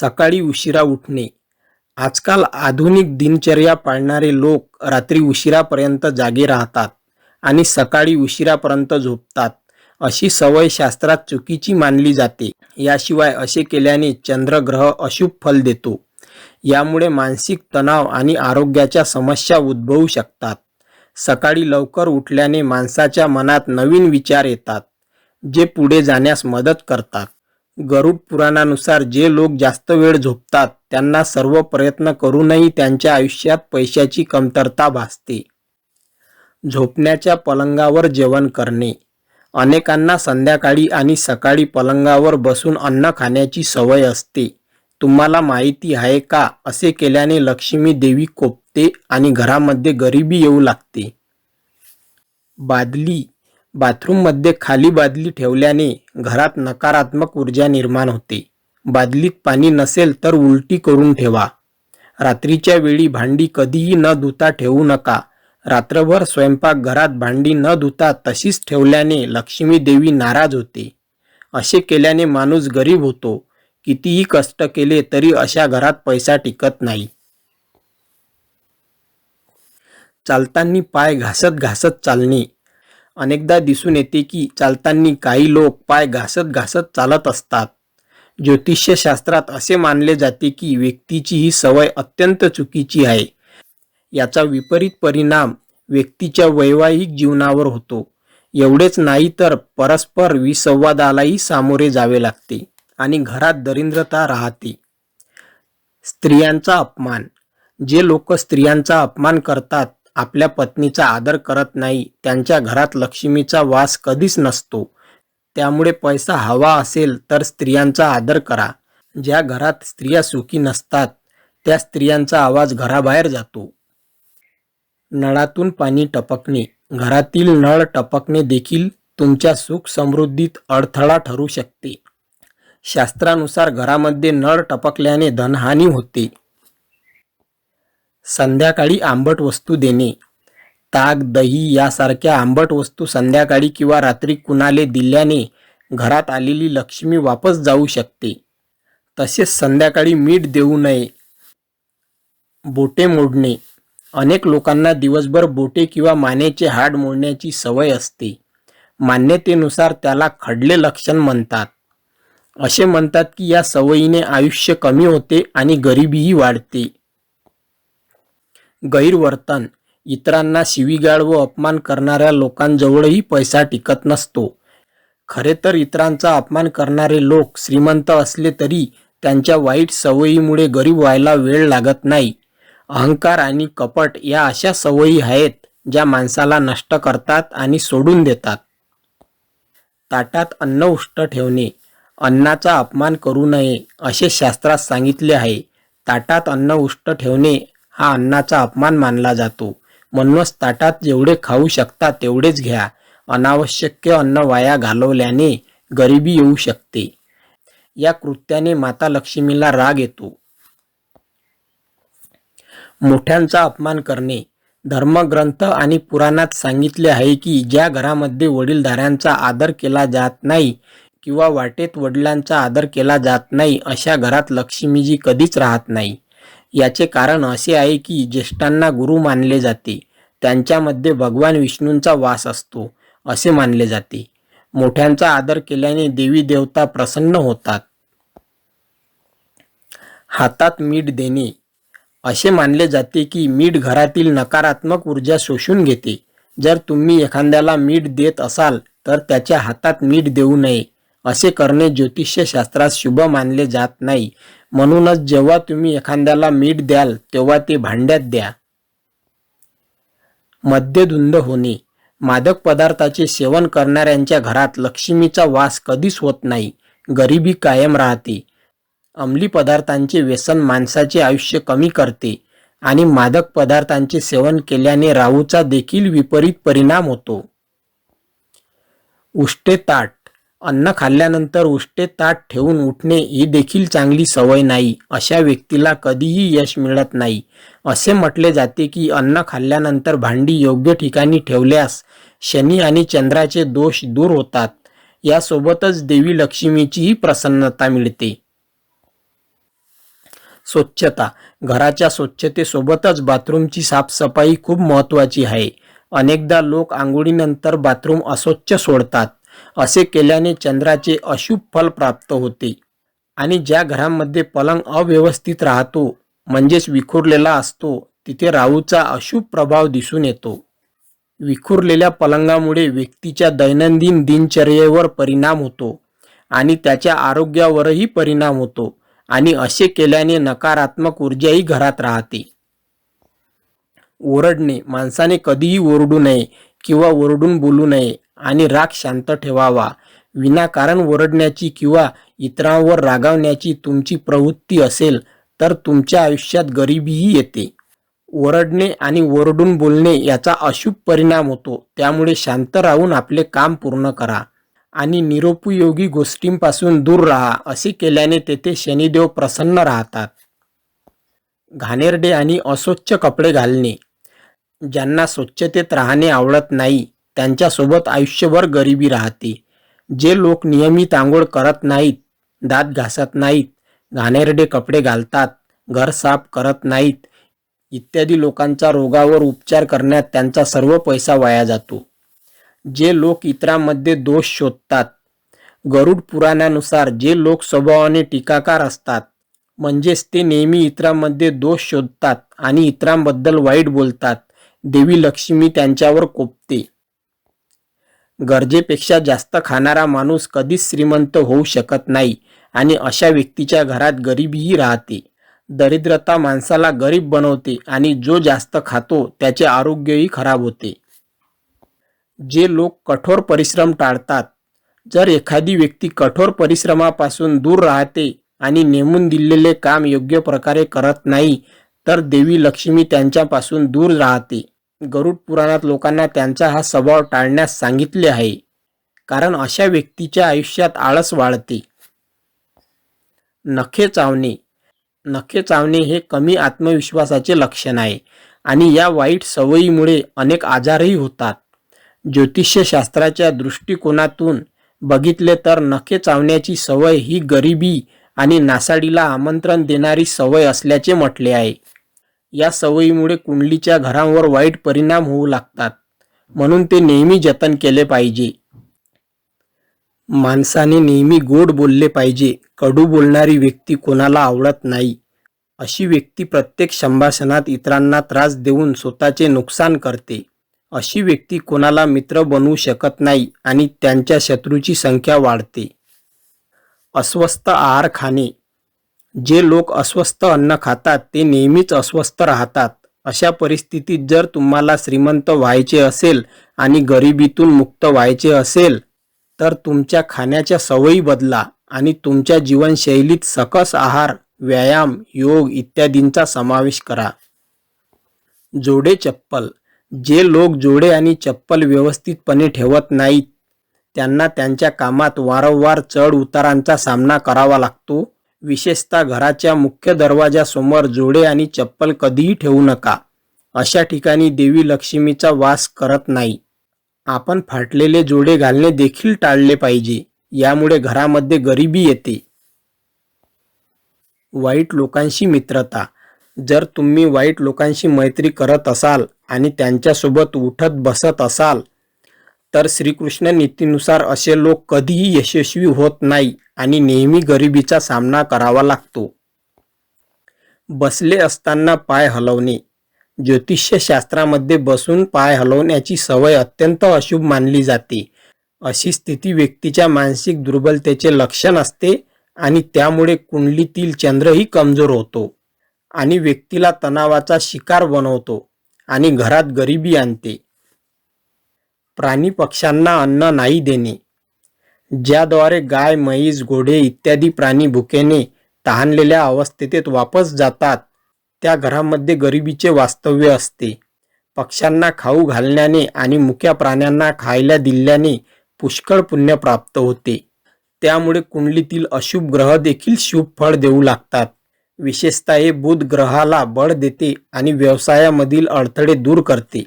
सकाळी उशिरा उठणे. आजकाल आधुनिक दिनचर्या पाळणारे लोक रात्री उशिरापर्यंत जागे राहतात आणि सकाळी उशिरापर्यंत झोपतात. अशी सवय शास्त्रात चुकीची मानली जाते. याशिवाय असे केल्याने चंद्रग्रह अशुभ फल देतो. यामुळे मानसिक तणाव आणि आरोग्याच्या समस्या उद्भवू शकतात. सकाळी लवकर उठल्याने माणसाच्या मनात नवीन विचार येतात जे पुढे जाण्यास मदत करतात. गरुड पुराणानुसार जे लोक जास्त वेळ झोपतात त्यांना सर्व प्रयत्न करूनही त्यांच्या आयुष्यात पैशाची कमतरता भासते. झोपण्याच्या पलंगावर जेवण करणे. अनेकांना संध्याकाळी आणि सकाळी पलंगावर बसून अन्न खाण्याची सवय असते. तुम्हाला माहिती आहे का? असे केल्याने लक्ष्मी देवी कोपते आणि घरामध्ये गरिबी येऊ लागते. बादली बाथरूममध्ये खाली बादली ठेवल्याने घरात नकारात्मक ऊर्जा निर्माण होते. बादलीत पाणी नसेल तर उलटी करून ठेवा. रात्रीच्या वेळी भांडी कधीही न धुता ठेवू नका. रात्रभर स्वयंपाक घरात भांडी न धुता तशीच ठेवल्याने लक्ष्मी देवी नाराज होते. असे केल्याने माणूस गरीब होतो. कितीही कष्ट केले तरी अशा घरात पैसा टिकत नाही. चालताना पाय घासत घासत चालणे. अनेकदा दिसून येते की चालताना काही लोक पाय घासत घासत चालत असतात. ज्योतिषशास्त्रात असे मानले जाते की व्यक्तीची ही सवय अत्यंत चुकीची आहे. याचा विपरीत परिणाम व्यक्तीच्या वैवाहिक जीवनावर होतो. एवढेच नाही तर परस्पर विसंवादालाही सामोरे जावे लागते आणि घरात दरिद्रता राहते. स्त्रियांचा अपमान. जे लोक स्त्रियांचा अपमान करतात आपल्या पत्नीचा आदर करत नाही त्यांच्या घरात लक्ष्मीचा वास कधीच नसतो. त्यामुळे पैसा हवा असेल तर स्त्रियांचा आदर करा. ज्या घरात स्त्रिया सुखी नसतात त्या स्त्रियांचा आवाज घराबाहेर जातो. नळातून पाणी टपकणे. घरातील नळ टपकणे देखील तुमच्या सुख समृद्धीत अडथळा ठरू शकते. शास्त्रानुसार घरामध्ये नळ टपकल्याने धनहानी होते. संध्याकाळी आंबट वस्तू देणे. ताक दही यासारख्या आंबट वस्तू संध्याकाळी किंवा रात्री कुणाले दिल्याने घरात आलेली लक्ष्मी वापस जाऊ शकते. तसेच संध्याकाळी मीठ देऊ नये. बोटे मोडणे. अनेक लोकांना दिवसभर बोटे किंवा मानेचे हाड मोडण्याची सवय असते. मान्यतेनुसार त्याला खडले लक्षण म्हणतात. असे म्हणतात की या सवयीने आयुष्य कमी होते आणि गरिबीही वाढते. गैरवर्तन. इतरांना शिवीगाळ व अपमान करणाऱ्या लोकांजवळही पैसा टिकत नसतो. खरे तर इतरांचा अपमान करणारे लोक श्रीमंत असले तरी त्यांच्या वाईट सवयीमुळे गरीब व्हायला वेळ लागत नाही. अहंकार आणि कपट या अशा सवयी आहेत ज्या माणसाला नष्ट करतात आणि सोडून देतात. ताटात अन्न उष्ट ठेवणे. अन्नाचा अपमान करू नये असे शास्त्रात सांगितले आहे. ताटात अन्न उष्ट ठेवणे हा अन्नाचा अपमान मानला जातो. म्हणूनच ताटात जेवढे खाऊ शकता तेवढेच घ्या. अनावश्यक अन्न वाया घालवल्याने गरिबी येऊ शकते. या कृत्याने माता लक्ष्मीला राग येतो. मोठ्यांचा अपमान करणे. धर्मग्रंथ आणि पुराणात सांगितले आहे की ज्या घरामध्ये वडीलधाऱ्यांचा आदर केला जात नाही किंवा वाटेत वडिलांचा आदर केला जात नाही अशा घरात लक्ष्मीजी कधीच राहत नाही. याचे कारण असे आहे की ज्येष्ठांना गुरु मानले जाते. त्यांच्यामध्ये भगवान विष्णूंचा वास असतो असे मानले जाते. मोठ्यांचा आदर केल्याने देवी देवता प्रसन्न होतात. हातात मीठ देणे. असे मानले जाते की मीठ घरातील नकारात्मक ऊर्जा शोषून घेते. जर तुम्ही एखाद्याला मीठ देत असाल तर त्याच्या हातात मीठ देऊ नये. असे करणे ज्योतिषशास्त्रात शुभ मानले जात नाही. म्हणूनच जेव्हा तुम्ही एखाद्याला मीठ द्याल तेव्हा ते भांड्यात द्या. मद्यधुंद होणे. मादक पदार्थाचे सेवन करणाऱ्यांच्या घरात लक्ष्मीचा वास कधीच होत नाही. गरिबी कायम राहते. अंमली पदार्थांचे व्यसन माणसाचे आयुष्य कमी करते आणि मादक पदार्थांचे सेवन केल्याने राहूचा देखील विपरीत परिणाम होतो. उष्टे ताट. अन्न खाल्ल्यानंतर उष्टे ताट ठेवून उठणे ही देखील चांगली सवय नाही अशा व्यक्तीला कधीही यश मिळत नाही. असे म्हटले जाते की अन्न खाल्ल्यानंतर भांडी योग्य ठिकाणी ठेवल्यास शनी आणि चंद्राचे दोष दूर होतात. यासोबतच देवी लक्ष्मीचीही प्रसन्नता मिळते. स्वच्छता. घराच्या स्वच्छतेसोबतच बाथरूमची साफसफाई खूप महत्त्वाची आहे. अनेकदा लोक आंघोळीनंतर बाथरूम अस्वच्छ सोडतात. असे केल्याने चंद्राचे अशुभ फल प्राप्त होते. आणि ज्या घरांमध्ये पलंग अव्यवस्थित राहतो म्हणजेच विखुरलेला असतो तिथे राहूचा अशुभ प्रभाव दिसून येतो. विखुरलेल्या पलंगामुळे व्यक्तीच्या दैनंदिन दिनचर्येवर परिणाम होतो आणि त्याच्या आरोग्यावरही परिणाम होतो आणि असे केल्याने नकारात्मक ऊर्जाही घरात राहते. ओरडणे माणसाने कधीही ओरडू नये किंवा ओरडून बोलू नये आणि राग शांत ठेवावा. विनाकारण ओरडण्याची किंवा इतरांवर रागावण्याची तुमची प्रवृत्ती असेल तर तुमच्या आयुष्यात गरिबीही येते. ओरडणे आणि ओरडून बोलणे याचा अशुभ परिणाम होतो. त्यामुळे शांत राहून आपले काम पूर्ण करा आणि निरुपयोगी गोष्टींपासून दूर राहा असे केल्याने तेथे शनिदेव प्रसन्न राहतात. घाणेरडे आणि अस्वच्छ कपडे घालणे. ज्यांना स्वच्छतेत राहणे आवडत नाही त्यांच्यासोबत आयुष्यभर गरिबी राहते. जे लोक नियमित आंघोळ करत नाहीत दात घासत नाहीत घाणेरडे कपडे घालतात घर साफ करत नाहीत इत्यादी लोकांचा रोगावर उपचार करण्यात त्यांचा सर्व पैसा वाया जातो. जे लोक इतरांमध्ये दोष शोधतात गरुड पुराणानुसार जे लोक स्वभावाने टीकाकार असतात म्हणजेच ते नेहमी इतरांमध्ये दोष शोधतात आणि इतरांबद्दल वाईट बोलतात देवी लक्ष्मी त्यांच्यावर कोपते. गरजेपेक्षा जास्त खाणारा माणूस कधीच श्रीमंत होऊ शकत नाही आणि अशा व्यक्तीच्या घरात गरिबीही राहते. दरिद्रता माणसाला गरीब बनवते आणि जो जास्त खातो त्याचे आरोग्यही खराब होते. जे लोक कठोर परिश्रम टाळतात. जर एखादी व्यक्ती कठोर परिश्रमापासून दूर राहते आणि नेमून दिलेले काम योग्य प्रकारे करत नाही तर देवी लक्ष्मी त्यांच्यापासून दूर राहते. गरुड पुराणात लोकांना त्यांचा हा स्वभाव टाळण्यास सांगितले आहे. कारण अशा व्यक्तीच्या आयुष्यात आळस वाढते. नखे चावणे. नखे चावणे हे कमी आत्मविश्वासाचे लक्षण आहे आणि या वाईट सवयीमुळे अनेक आजारही होतात. ज्योतिषशास्त्राच्या दृष्टिकोनातून बघितले तर नखे चावण्याची सवय ही गरिबी आणि नासाडीला आमंत्रण देणारी सवय असल्याचे म्हटले आहे. या सवयीमुळे कुंडलीच्या घरांवर वाईट परिणाम होऊ लागतात. म्हणून ते नेहमी जतन केले पाहिजे. माणसाने नेहमी गोड बोलले पाहिजे. कडू बोलणारी व्यक्ती कोणाला आवडत नाही. अशी व्यक्ती प्रत्येक संभाषणात इतरांना त्रास देऊन स्वतःचे नुकसान करते. अशी व्यक्ती कोणाला मित्र बनवू शकत नाही आणि त्यांच्या शत्रूची संख्या वाढते. अस्वस्थ आहार खाणे. जे लोक अस्वस्थ अन्न खातात ते नेहमीच अस्वस्थ राहतात. अशा परिस्थितीत जर तुम्हाला श्रीमंत व्हायचे असेल आणि गरिबीतून मुक्त व्हायचे असेल तर तुमच्या खाण्याच्या सवयी बदला आणि तुमच्या जीवनशैलीत सकस आहार व्यायाम योग इत्यादींचा समावेश करा. जोडे चप्पल. जे लोक जोडे आणि चप्पल व्यवस्थितपणे ठेवत नाहीत त्यांना त्यांच्या कामात वारंवार चढ उतारांचा सामना करावा लागतो. विशेषतः घराच्या मुख्य दरवाजासमोर जोडे आणि चप्पल कधीही ठेवू नका. अशा ठिकाणी देवी लक्ष्मीचा वास करत नाही. आपण फाटलेले जोडे घालणे देखील टाळले पाहिजे. यामुळे घरामध्ये गरिबी येते. वाईट लोकांशी मित्रता. जर तुम्ही वाईट लोकांशी मैत्री करत असाल आणि त्यांच्यासोबत उठत बसत असाल तर श्रीकृष्ण नीतीनुसार असे लोक कधीही यशस्वी होत नाही आणि नेहमी गरिबीचा सामना करावा लागतो. बसले असताना पाय हलवणे. ज्योतिषशास्त्रामध्ये बसून पाय हलवण्याची सवय अत्यंत अशुभ मानली जाते. अशी स्थिती व्यक्तीच्या मानसिक दुर्बलतेचे लक्षण असते आणि त्यामुळे कुंडलीतील चंद्रही कमजोर होतो आणि व्यक्तीला तणावाचा शिकार बनवतो आणि घरात गरिबी आणते. प्राणी पक्ष्यांना अन्न नाही देणे. ज्याद्वारे गाय म्हैस घोडे इत्यादी प्राणी भुकेने तहानलेल्या अवस्थेत वापस जातात त्या घरामध्ये गरिबीचे वास्तव्य असते. पक्ष्यांना खाऊ घालण्याने आणि मुक्या प्राण्यांना खायला दिल्याने पुष्कळ पुण्य प्राप्त होते. त्यामुळे कुंडलीतील अशुभ ग्रह देखील शुभ फळ देऊ लागतात. विशेषतः हे बुध ग्रहाला बळ देते आणि व्यवसायामधील अडथळे दूर करते.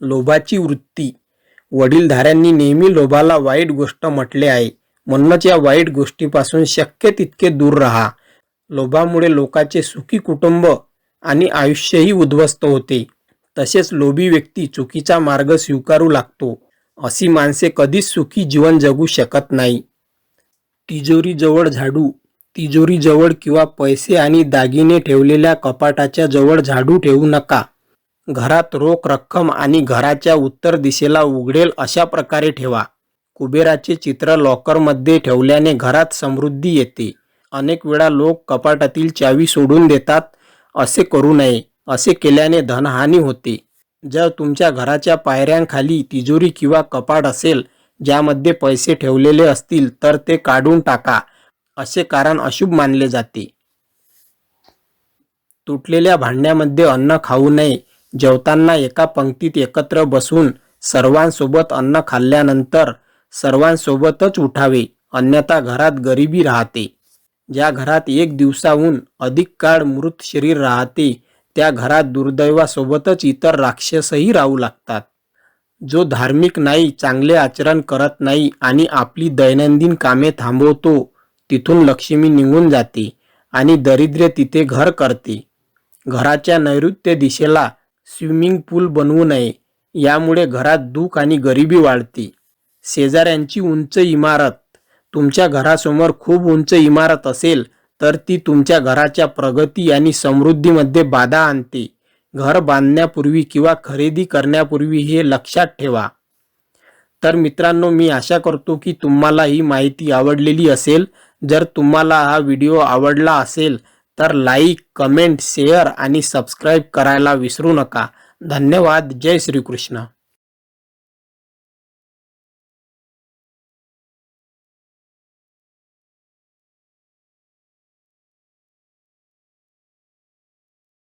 लोभाची वृत्ती. वडीलधाऱ्यांनी नेहमी लोभाला वाईट गोष्ट म्हटले आहे. म्हणूनच या वाईट गोष्टीपासून शक्य तितके दूर राहा. लोभामुळे लोकाचे सुखी कुटुंब आणि आयुष्यही उद्ध्वस्त होते. तसेच लोभी व्यक्ती चुकीचा मार्ग स्वीकारू लागतो. अशी माणसे कधीच सुखी जीवन जगू शकत नाही. तिजोरीजवळ झाडू तिजोरीजवळ किंवा पैसे आणि दागिने ठेवलेल्या कपाटाच्या जवळ झाडू ठेवू नका. घरात रोख रक्कम आणि घराच्या उत्तर दिशेला उघडेल अशा प्रकारे ठेवा. कुबेराचे चित्र लॉकरमध्ये ठेवल्याने घरात समृद्धी येते. अनेक वेळा लोक कपाटातील चावी सोडून देतात असे करू नये. असे केल्याने धनहानी होते. जर तुमच्या घराच्या पायऱ्यांखाली तिजोरी किंवा कपाट असेल ज्यामध्ये पैसे ठेवलेले असतील तर ते काढून टाका. असे कारण अशुभ मानले जाते. तुटलेल्या भांड्यामध्ये अन्न खाऊ नये. जेवताना एका पंक्तीत एकत्र बसून सर्वांसोबत अन्न खाल्ल्यानंतर सर्वांसोबतच उठावे अन्यथा घरात गरिबी राहते. ज्या घरात एक दिवसाहून अधिक काळ मृत शरीर राहते त्या घरात दुर्दैवासोबतच इतर राक्षसही राहू लागतात. जो धार्मिक नाही चांगले आचरण करत नाही आणि आपली दैनंदिन कामे थांबवतो तिथून लक्ष्मी निघून जाते आणि दरिद्र्य तिथे घर करते. घराच्या नैऋत्य दिशेला स्विमिंग पूल बनवू नये यामुळे घरात दुःख आणि गरिबी वाढते. शेजाऱ्यांची उंच इमारत. तुमच्या घरासमोर खूप उंच इमारत असेल तर ती तुमच्या घराच्या प्रगती आणि समृद्धीमध्ये बाधा आणते. घर बांधण्यापूर्वी किंवा खरेदी करण्यापूर्वी हे लक्षात ठेवा. तर मित्रांनो मी आशा करतो की तुम्हाला ही माहिती आवडलेली असेल. जर तुम्हाला हा व्हिडिओ आवडला असेल तर लाईक कमेंट शेअर आणि सबस्क्राईब करायला विसरू नका. धन्यवाद. जय श्रीकृष्ण.